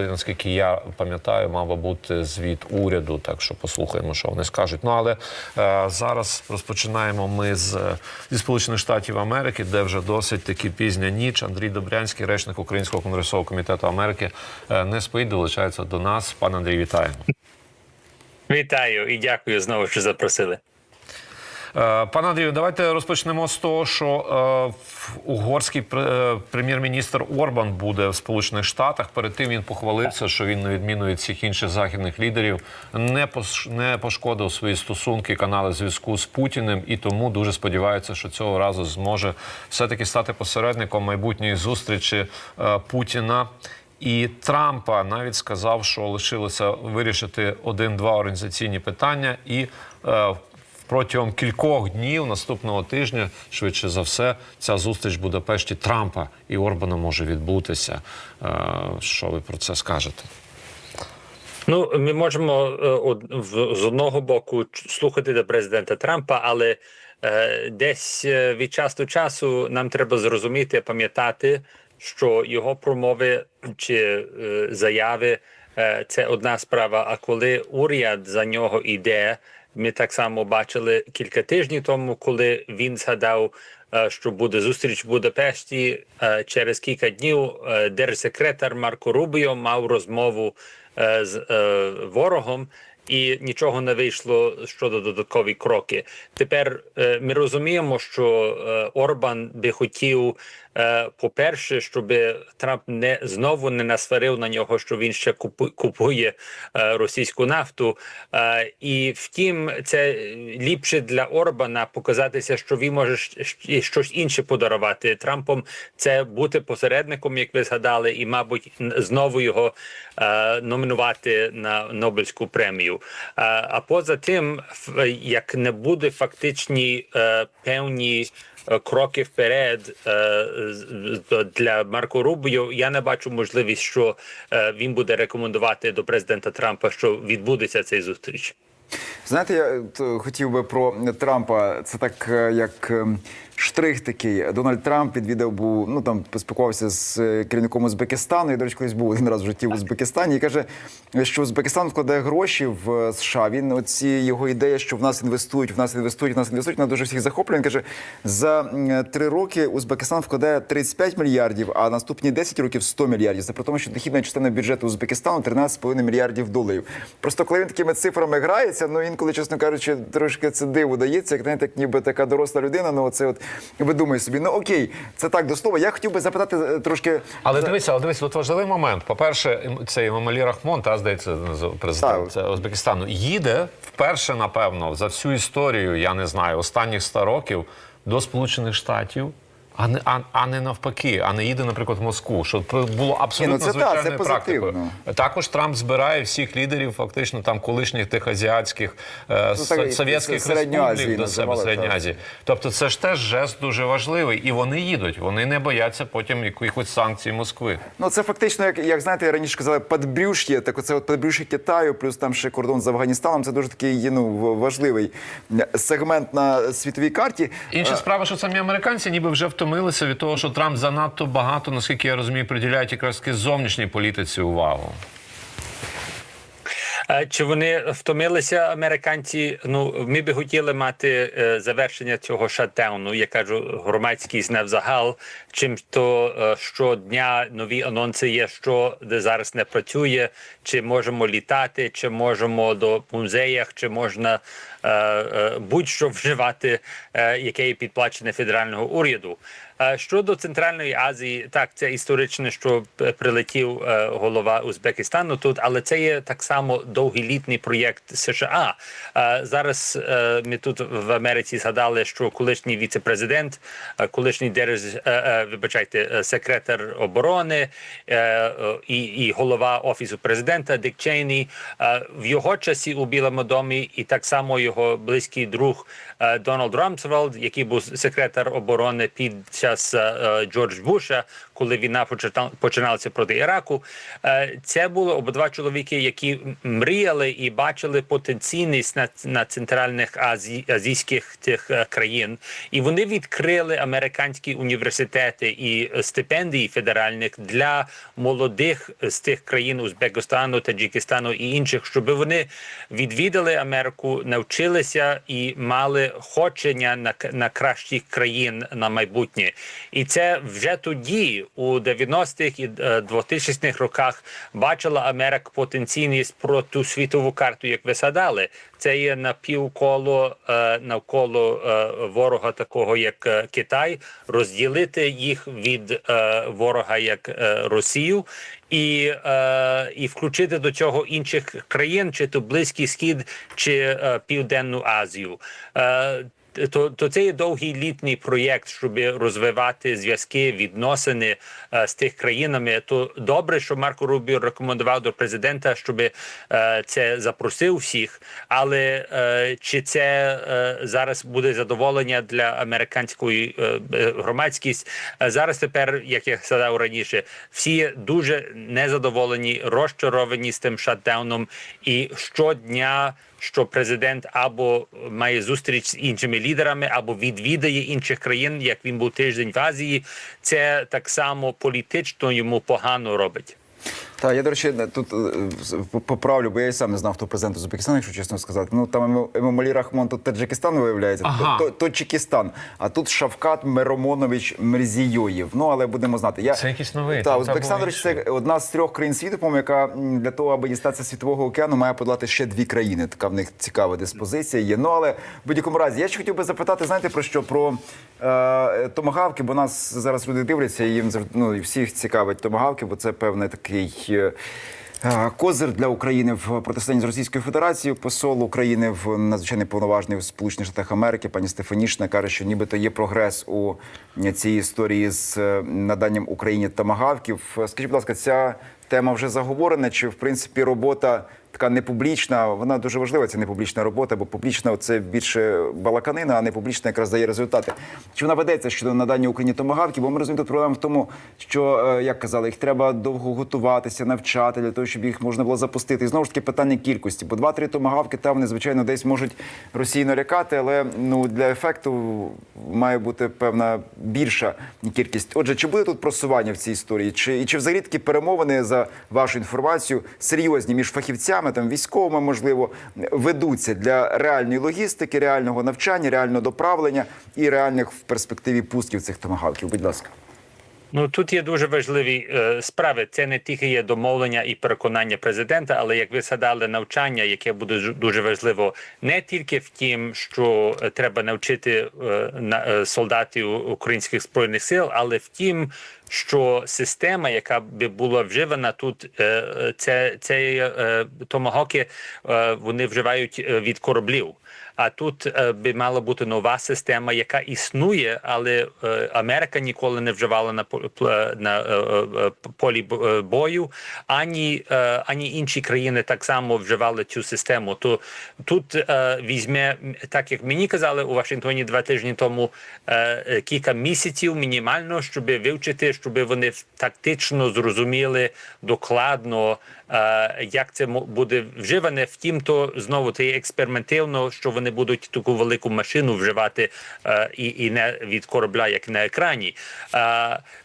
Наскільки я пам'ятаю, мав бути звіт уряду, так що послухаємо, що вони скажуть. Ну але е, зараз розпочинаємо ми з зі Сполучених Штатів Америки, де вже досить таки пізня ніч. Андрій Добрянський, речник Українського конгресового комітету Америки, е, не спить, долучається до нас. Пане Андрій, вітаємо. Вітаю і дякую знову, що запросили. Е, Пане Андрію, давайте розпочнемо з того, що е, угорський е, прем'єр-міністр Орбан буде в Сполучених Штатах. Перед тим він похвалився, що він, на відміну від всіх інших західних лідерів, не пошкодив свої стосунки, канали зв'язку з Путіним, і тому дуже сподівається, що цього разу зможе все-таки стати посередником майбутньої зустрічі Путіна. І Трампа навіть сказав, що лишилося вирішити один-два організаційні питання, і е, протягом кількох днів наступного тижня, швидше за все, ця зустріч в Будапешті Трампа і Орбана може відбутися. Е, Що ви про це скажете? Ну, ми можемо е, з одного боку слухати до президента Трампа, але е, десь від часу до часу нам треба зрозуміти, пам'ятати, що його промови чи заяви це одна справа. А коли уряд за нього йде, ми так само бачили кілька тижнів тому, коли він згадав. е, Що буде зустріч в Будапешті Е, через кілька днів. е, Держсекретар Марко Рубіо мав розмову з ворогом, і нічого не вийшло щодо додаткові кроки. Тепер е, ми розуміємо, що е, Орбан би хотів, е, по-перше, щоб Трамп не знову не насварив на нього, що він ще купу- купує е, російську нафту. Е, і втім, це ліпше для Орбана показатися, що він може щось інше подарувати Трампом. Це бути посередником, як ви згадали, і, мабуть, знову його е, номінувати на Нобелівську премію. Е, а поза тим, як не буде фактичні е, певні. е, Кроки вперед е, для Марко Рубіо. Я не бачу можливість, що він буде рекомендувати до президента Трампа, що відбудеться цей зустріч. Знаєте, я хотів би про Трампа. Це так, як ем, штрих такий. Дональд Трамп відвідав був, ну там поспілкувався з е, керівником Узбекистану. Я, до речі, колись був один раз в житті в Узбекистані і каже, що Узбекистан вкладає гроші в е, США. Він оці його ідея, що в нас інвестують, в нас інвестують, в нас інвестують. Вона дуже всіх захоплює. Він каже, за три роки Узбекистан вкладає 35 мільярдів, а наступні 10 років 100 мільярдів. Це при тому, що дохідна частина бюджету Узбекистану 13,5 мільярдів доларів. Просто коли він такими цифрами грається, ну інколи, чесно кажучи, трошки це диво дається, як знаєте, як ніби така доросла людина. Ну оце от видумує собі. Ну окей, це так до слова. Я хотів би запитати е, трошки. Але дивися, але дивися, тут важливий момент. По-перше, цей Мамалі Рахмон, та здається, президент Так. е, Узбекистану, їде вперше, напевно, за всю історію, я не знаю, останніх 100 років до Сполучених Штатів. А не, а, а не навпаки, а не їде, наприклад, в Москву, що було абсолютно Ні, ну це звичайною це практикою. Також Трамп збирає всіх лідерів, фактично там колишніх тих азіатських е, Ну, так, совєтських республік до себе Середньої. Азії. Тобто, це ж теж жест дуже важливий, і вони їдуть. Вони не бояться потім якихось санкцій Москви. Ну це фактично, як, як знаєте, раніше казали, подбрюш'я, так оце от подбрюш'я Китаю, плюс там ще кордон з Афганістаном. Це дуже такий ну важливий сегмент на світовій карті. Інша справа, що самі американці ніби вже втомилися від того, що Трамп занадто багато, наскільки я розумію, приділяють якраз таки зовнішній політиці увагу. Е, Чи вони втомилися американці? Ну ми би хотіли мати е, завершення цього шатдауну. Я кажу, громадськість навзагал. Чим то е, щодня нові анонси є, що де зараз не працює, чи можемо літати, чи можемо до музеях, чи можна будь-що вживати, яке є підплачене федерального уряду. Е, Щодо Центральної Азії, так це історично, що прилетів е, голова Узбекистану тут, але це є так само довгілітній проєкт США. Е, Зараз е, ми тут в Америці згадали, що колишній віце-президент, е, колишній держ, е, е, вибачайте, е, секретар оборони е, е, і, і голова офісу президента Дик Чейні е, в його часі у Білому домі, і так само його близький друг е, Дональд Рамсфелд, який був секретар оборони під час час е, Джордж Буша, коли війна почина- починалася проти Іраку. Е, Це були обидва чоловіки, які мріяли і бачили потенційність на, на центральних азі, азійських тих е, країн, і вони відкрили американські університети і е, стипендії федеральних для молодих з тих країн Узбекистану, Таджикистану і інших, щоб вони відвідали Америку, навчилися і мали хочення на, на кращих країн на майбутнє. І це вже тоді, у 90-х і е, 2000-х роках, бачила Америка потенційність про ту світову карту, як ви садали. Це є напівколо е, навколо е, ворога, такого як е, Китай, розділити їх від е, ворога як е, Росію. І, е, і включити до цього інших країн, чи то Близький Схід, чи е, Південну Азію. Е, то, то це є довгий літній проєкт, щоб розвивати зв'язки, відносини е, з тих країнами. То добре, що Марко Рубіо рекомендував до президента, щоб е, це запросив всіх. Але е, чи це е, зараз буде задоволення для американської е, громадськість? Е, Зараз тепер, як я сказав раніше, всі дуже незадоволені, розчаровані з тим шатдауном, і щодня що президент або має зустріч з іншими лідерами, або відвідає інших країн, як він був тиждень в Азії, це так само політично йому погано робить. Так, я, до речі, тут е, поправлю, бо я і сам не знав, хто президент Узбекистану, якщо чесно сказати. Ну там Емомалі Рахмон тут Таджикистан виявляється, Ага. то, то Чекістан, а тут Шавкат Миромонович Мрзійоєв. Ну, але будемо знати. Я... Це якийсь новий, там Узбекистан, речі, це одна з трьох країн світу, по-моєму, яка для того, аби дістатися світового океану, має подолати ще дві країни. Така в них цікава диспозиція є. Ну, але в будь-якому разі, я ще хотів би запитати, знаєте, про що? Про е, томагавки, бо нас зараз люди дивляться, і їм ну, і всіх цікавить томагавки, бо це певний такий. Е, е, Козир для України в протистоянні з Російською Федерацією. Посол України в надзвичайний повноважний в Сполучених Штатах Америки, пані Стефанішна, каже, що нібито є прогрес у цій історії з е, наданням Україні тамагавків. Скажіть, будь ласка, ця тема вже заговорена? Чи в принципі робота така непублічна? Вона дуже важлива. Ця непублічна робота, бо публічна це більше балаканина, а не публічна якраз дає результати. Чи вона ведеться щодо надання Україні томагавків? Бо ми розуміємо, тут проблема в тому, що е, як казали, їх треба довго готуватися, навчати для того, щоб їх можна було запустити. І знову ж таки питання кількості. Бо два-три томагавки там вони, звичайно, десь можуть Росії налякати, але ну для ефекту має бути певна більша кількість. Отже, чи буде тут просування в цій історії? Чи і чи взагалі такі перемовини за вашу інформацію серйозні між фахівцями, там військовими, можливо, ведуться для реальної логістики, реального навчання, реального доправлення і реальних в перспективі пусків цих томагавків? Будь ласка. Ну тут є дуже важливі е, справи. Це не тільки є домовлення і переконання президента, але як ви згадали, навчання, яке буде дуже важливо, не тільки в тім, що е, треба навчити е, на е, солдатів українських збройних сил, але в тім, що система, яка би була вживана тут, е, е, це, це е, томагоки, вони вживають від кораблів. А тут би мала бути нова система, яка існує, але Америка ніколи не вживала на, на полі бою, ані, ані інші країни так само вживали цю систему. То тут візьме, так як мені казали у Вашингтоні два тижні тому, кілька місяців мінімально, щоб вивчити, щоб вони тактично зрозуміли докладно. Як це буде вживане, втім, то знову це експериментивно, що вони будуть таку велику машину вживати е, і, і не від корабля, як на екрані.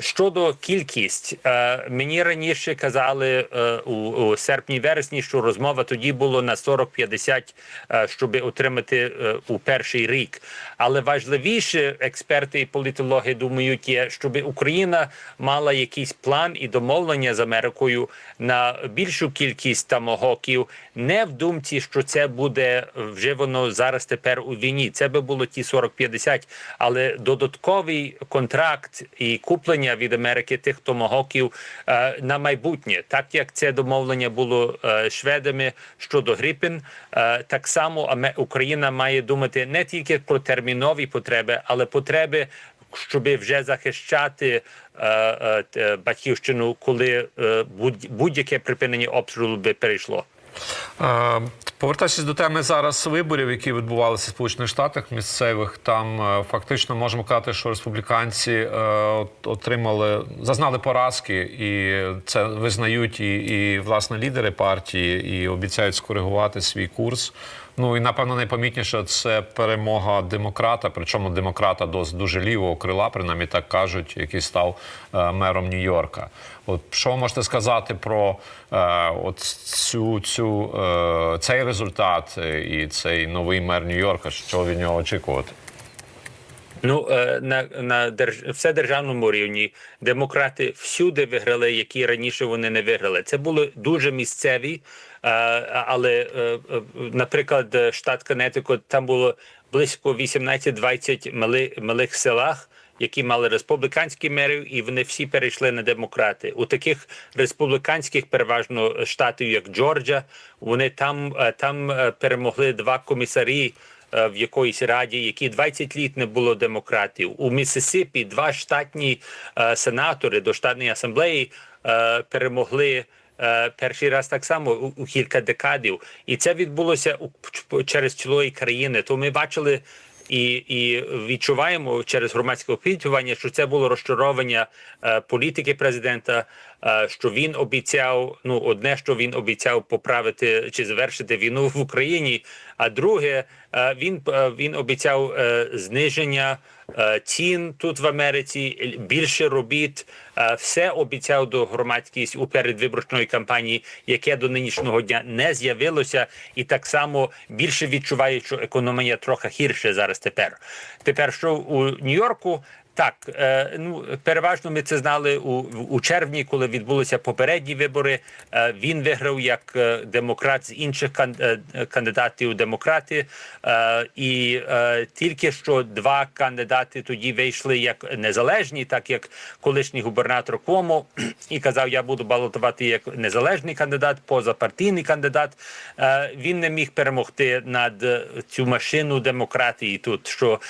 Щодо кількість, е, мені раніше казали е, у, серпні-вересні, що розмова тоді було на 40-50, е, щоб отримати у перший рік. Але важливіше експерти і політологи думають, є, щоб Україна мала якийсь план і домовлення з Америкою на більшу кількість тамагоків, не в думці, що це буде вживано зараз тепер у війні. Це би було ті 40-50, але додатковий контракт і куплення від Америки тих томагоків е, на майбутнє, так як це домовлення було е, шведами щодо Гріпін, е, так само Україна має думати не тільки про термінові потреби, але потреби. Щоб вже захищати е, е, батьківщину, коли е, будь- будь-яке припинення обстрілу би перейшло. Е, Повертаючись до теми зараз виборів, які відбувалися в Сполучених Штатах місцевих, там е, фактично можемо казати, що республіканці е, отримали, зазнали поразки, і це визнають і, і власне лідери партії, і обіцяють скоригувати свій курс. Ну і напевно найпомітніше це перемога демократа, причому демократа досить дуже лівого крила, принаймні так кажуть, який став е, мером Нью-Йорка. От що ви можете сказати про е, от цю, цю е, цей результат і цей новий мер Нью-Йорка? Що від нього очікувати? Ну е, на, на держ... вседержавному рівні демократи всюди виграли, які раніше вони не виграли. Це були дуже місцеві, е, але, е, наприклад, штат Коннектикут, там було близько 18-20 мали, малих селах. Які мали республіканські мерів, і вони всі перейшли на демократи. У таких республіканських, переважно штатів, як Джорджа, вони там, там перемогли два комісарі в якоїсь раді, які 20 літ не було демократів. У Міссисипі два штатні е, сенатори до штатної асамблеї е, перемогли. е, Перший раз так само у, кілька декадів, і це відбулося через цілої країни. То ми бачили і, і відчуваємо через громадське опитування, що це було розчаровання е, політики президента. Е, Що він обіцяв, ну одне, що він обіцяв поправити чи завершити війну в Україні. А друге, е, він е, він обіцяв зниження цін тут в Америці, більше робіт. Все обіцяв до громадськість у передвиборчої кампанії, яке до нинішнього дня не з'явилося, і так само більше відчуває, що економія трохи гірше зараз. Тепер тепер що у Нью-Йорку. Так, е, ну переважно ми це знали у, у червні, коли відбулися попередні вибори. Е, він виграв як е, демократ з інших кан, кандидатів демократи, е, і тільки що два кандидати тоді вийшли як незалежні, так як колишній губернатор Кому і казав, я буду балотувати як незалежний кандидат, позапартійний кандидат. Він не міг перемогти над цю машину демократії тут, що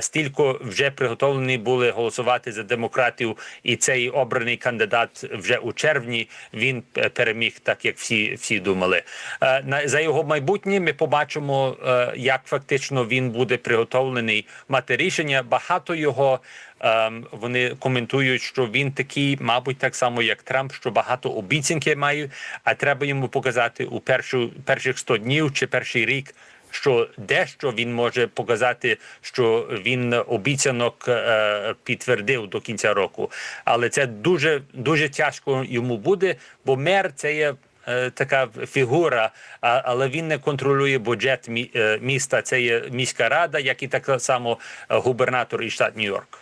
стільки вже приготовлені були голосувати за демократів, і цей обраний кандидат вже у червні він переміг, так як всі, всі думали. Е, за його майбутнє ми побачимо, е, як фактично він буде приготовлений мати рішення. Багато його. Ем, вони коментують, що він такий, мабуть, так само як Трамп, що багато обіцянки має, а треба йому показати у першу перших 100 днів чи перший рік. Що дещо він може показати, що він обіцянок е, підтвердив до кінця року, але це дуже дуже тяжко йому буде, бо мер це є е, така фігура, але він не контролює бюджет е, міста. Це є міська рада, як і так само губернатор і штат Нью-Йорк.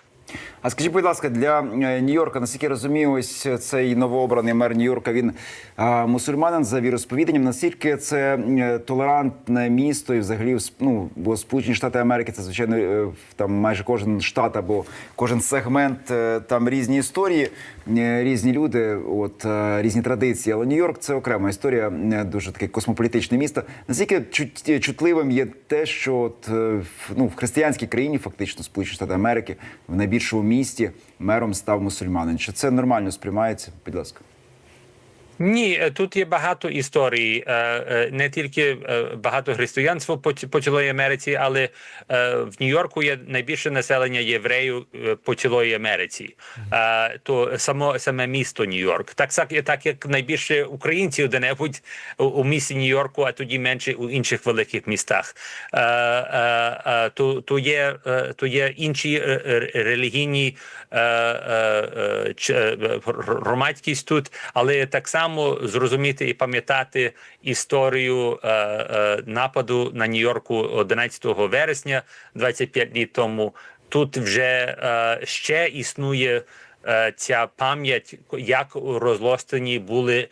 А скажіть, будь ласка, для е, Нью-Йорка, наскільки розумію, ось цей новообраний мер Нью-Йорка, він а, мусульманин за віросповіданням. Наскільки це е, толерантне місто, і взагалі ну, бо Сполучені Штати Америки це звичайно е, там майже кожен штат або кожен сегмент там різні історії, різні люди, от різні традиції. Але Нью-Йорк це окрема історія, дуже таке космополітичне місто. Наскільки чут- чутливим є те, що от, ну, в християнській країні, фактично Сполучені Штати Америки, в найбільшому місті мером став мусульманин. Чи це нормально сприймається? Будь ласка. Ні, е, тут є багато історій, е, е, не тільки багато християнства по, цілої Америці, але в Нью-Йорку є найбільше населення євреїв по цілої Америці. То само саме місто Нью-Йорк. Так так як найбільше українців де-небудь у, місті Нью-Йорку, а тоді менше у інших великих містах. То, то є то є інші релігійні громадськість тут, але так само зрозуміти і пам'ятати історію е, е, нападу на Нью-Йорку 11 вересня, 25 літ тому. Тут вже е, ще існує е, ця пам'ять, як розлостені були е, е,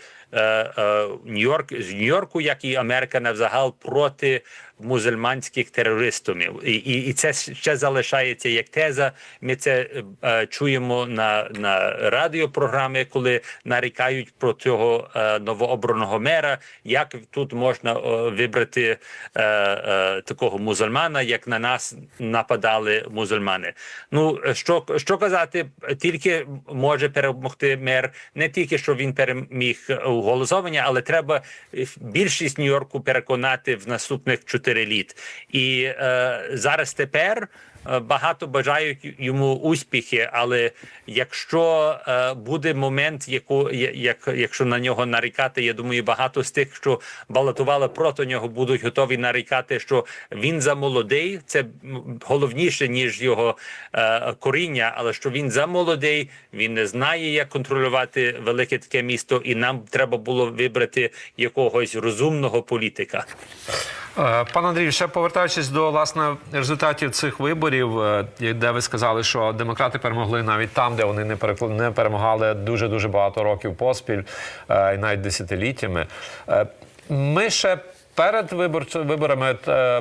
Нью-Йорк з Нью-Йорку, як і Америка навзагал проти мусульманських терористів. І, і, і це ще залишається як теза. Ми це е, чуємо на, на радіопрограми, коли нарікають про цього е, новообраного мера, як тут можна е, вибрати е, е, такого мусульмана, як на нас нападали мусульмани. Ну що, що казати, тільки може перемогти мер, не тільки що він переміг у, голосування, але треба е, більшість Нью-Йорку переконати в наступних чотири літ. І е, зараз тепер. Е, Багато бажають йому успіхи, але якщо е, буде момент, яку як якщо на нього нарікати, я думаю, багато з тих, що балотували проти нього, будуть готові нарікати, що він за молодий. Це головніше ніж його е, коріння, але що він за молодий, він не знає, як контролювати велике таке місто, і нам треба було вибрати якогось розумного політика. Пан Андрій, ще повертаючись до власне результатів цих виборів, е, де ви сказали, що демократи перемогли навіть там, де вони не перемагали дуже дуже багато років поспіль, е, і навіть десятиліттями. Е, Ми ще. Перед виборами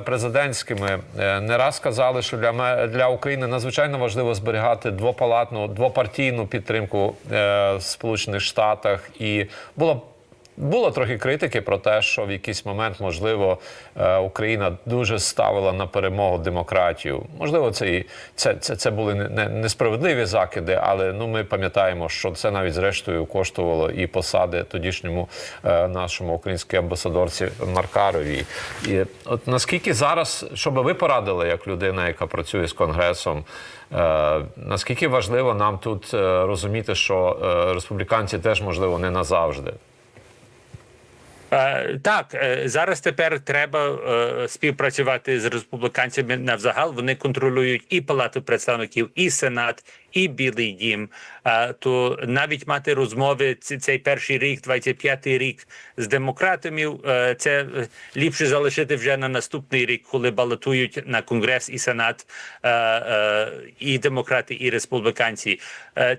президентськими не раз казали, що для для України надзвичайно важливо зберігати двопалатну двопартійну підтримку в Сполучених Штатах, і було було трохи критики про те, що в якийсь момент, можливо, е, Україна дуже ставила на перемогу демократію. Можливо, це і це, це, це були не- не- несправедливі закиди, але ну ми пам'ятаємо, що це навіть зрештою коштувало і посади тодішньому е, нашому українській амбасадорці Маркаровій. І от наскільки зараз, що би ви порадили як людина, яка працює з конгресом, е, наскільки важливо нам тут е, розуміти, що республіканці теж можливо не назавжди. Е, Так, е, зараз тепер треба е, співпрацювати з республіканцями навзагал. Вони контролюють і Палату представників, і Сенат, і Білий Дім. То навіть мати розмови цей перший рік, 25-й рік з демократами, е, це е, ліпше залишити вже на наступний рік, коли балотують на Конгрес і Сенат е, і демократи, і республіканці.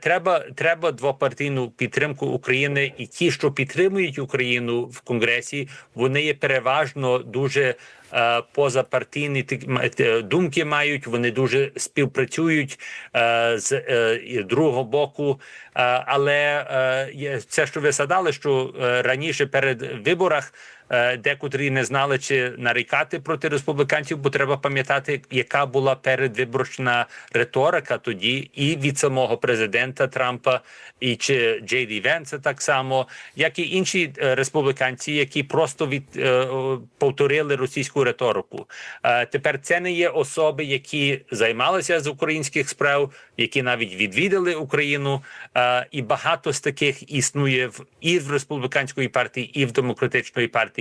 Треба треба двопартійну підтримку України, і ті, що підтримують Україну в Конгресі, вони є переважно дуже. Е, Позапартійні тик- думки мають, вони дуже співпрацюють е, з е, другого боку. Е, але е, це, що ви садали, що е, раніше перед виборах е, декотрі не знали, чи нарікати проти республіканців, бо треба пам'ятати, яка була передвиборчна риторика тоді, і від самого президента Трампа, і чи Джей Ді Венса так само, як і інші е, республіканці, які просто від е, повторили російську риторику. Е, Тепер це не є особи, які займалися з українських справ, які навіть відвідали Україну, е, і багато з таких існує в і в республіканської партії, і в демократичної партії.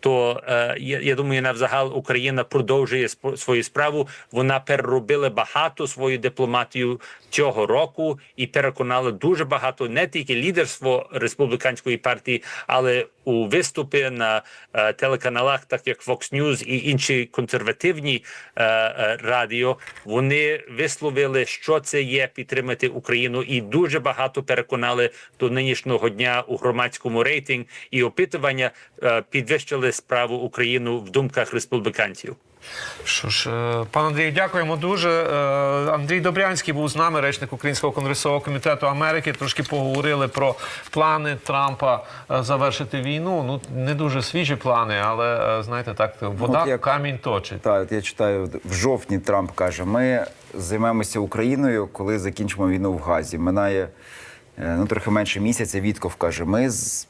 То е, я, думаю, навзагал Україна продовжує свою справу. Вона переробила багато свою дипломатію цього року і переконала дуже багато не тільки лідерство республіканської партії, але у виступи на е, телеканалах, так як Fox News і інші консервативні е, е, радіо, вони висловили, що це є підтримати Україну, і дуже багато переконали до нинішнього дня у громадському рейтинг і опитування е, підвищили справу Україну в думках республіканців. Що ж, е, пан Андрій, дякуємо дуже. Е, Андрій Добрянський був з нами, речник Українського конгресового комітету Америки. Трошки поговорили про плани Трампа е, завершити війну. Ну не дуже свіжі плани, але знаєте, так вода як- камінь точить. Так, от я читаю в жовтні Трамп каже: ми займемося Україною, коли закінчимо війну в Газі. Минає ну трохи менше місяця. Вітков каже: ми з-